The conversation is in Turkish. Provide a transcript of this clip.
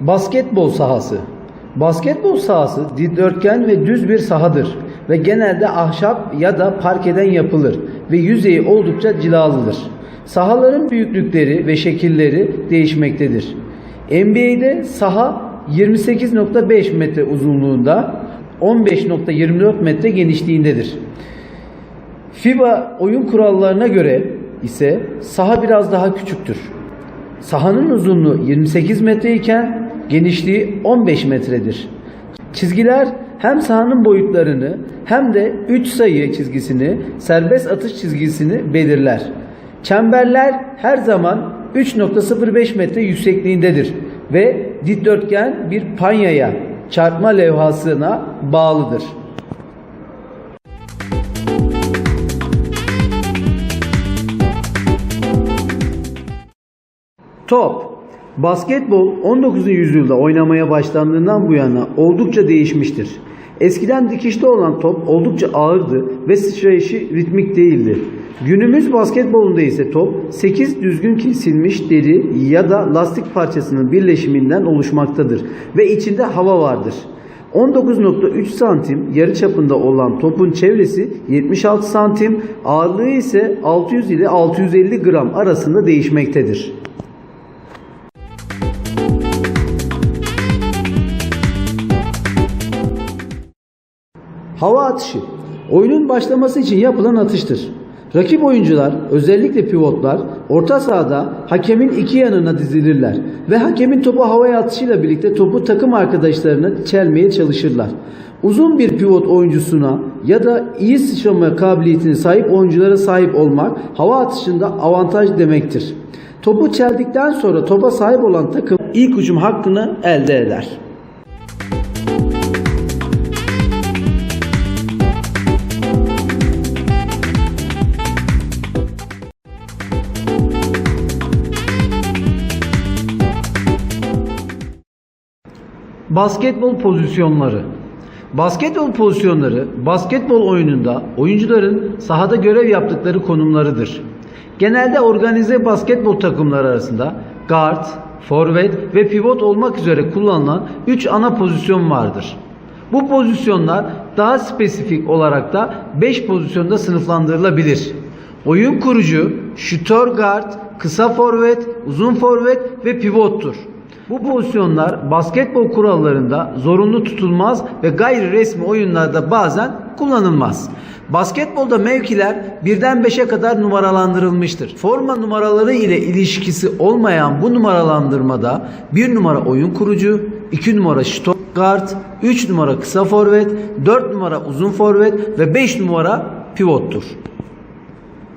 Basketbol sahası. Basketbol sahası dikdörtgen ve düz bir sahadır ve genelde ahşap ya da parkeden yapılır ve yüzeyi oldukça cilalıdır. Sahaların büyüklükleri ve şekilleri değişmektedir. NBA'de saha 28.5 metre uzunluğunda, 15.24 metre genişliğindedir. FIBA oyun kurallarına göre ise saha biraz daha küçüktür. Sahanın uzunluğu 28 metre iken genişliği 15 metredir. Çizgiler hem sahanın boyutlarını hem de 3 sayı çizgisini, serbest atış çizgisini belirler. Çemberler her zaman 3.05 metre yüksekliğindedir ve dikdörtgen bir panyaya çarpma levhasına bağlıdır. Top. Basketbol 19. yüzyılda oynamaya başlandığından bu yana oldukça değişmiştir. Eskiden dikişte olan top oldukça ağırdı ve sıçrayışı ritmik değildi. Günümüz basketbolunda ise top 8 düzgün kesilmiş deri ya da lastik parçasının birleşiminden oluşmaktadır ve içinde hava vardır. 19.3 santim yarı çapında olan topun çevresi 76 santim, ağırlığı ise 600 ile 650 gram arasında değişmektedir. Hava atışı oyunun başlaması için yapılan atıştır. Rakip oyuncular özellikle pivotlar orta sahada hakemin iki yanına dizilirler ve hakemin topu havaya atışıyla birlikte topu takım arkadaşlarına çelmeye çalışırlar. Uzun bir pivot oyuncusuna ya da iyi sıçrama kabiliyetine sahip oyunculara sahip olmak hava atışında avantaj demektir. Topu çeldikten sonra topa sahip olan takım ilk hücum hakkını elde eder. Basketbol pozisyonları. Basketbol pozisyonları basketbol oyununda oyuncuların sahada görev yaptıkları konumlarıdır. Genelde organize basketbol takımları arasında guard, forvet ve pivot olmak üzere kullanılan 3 ana pozisyon vardır. Bu pozisyonlar daha spesifik olarak da 5 pozisyonda sınıflandırılabilir. Oyun kurucu, şütör guard, kısa forvet, uzun forvet ve pivottur. Bu pozisyonlar basketbol kurallarında zorunlu tutulmaz ve gayri resmi oyunlarda bazen kullanılmaz. Basketbolda mevkiler birden 5'e kadar numaralandırılmıştır. Forma numaraları ile ilişkisi olmayan bu numaralandırmada 1 numara oyun kurucu, 2 numara şut guard, 3 numara kısa forvet, 4 numara uzun forvet ve 5 numara pivottur.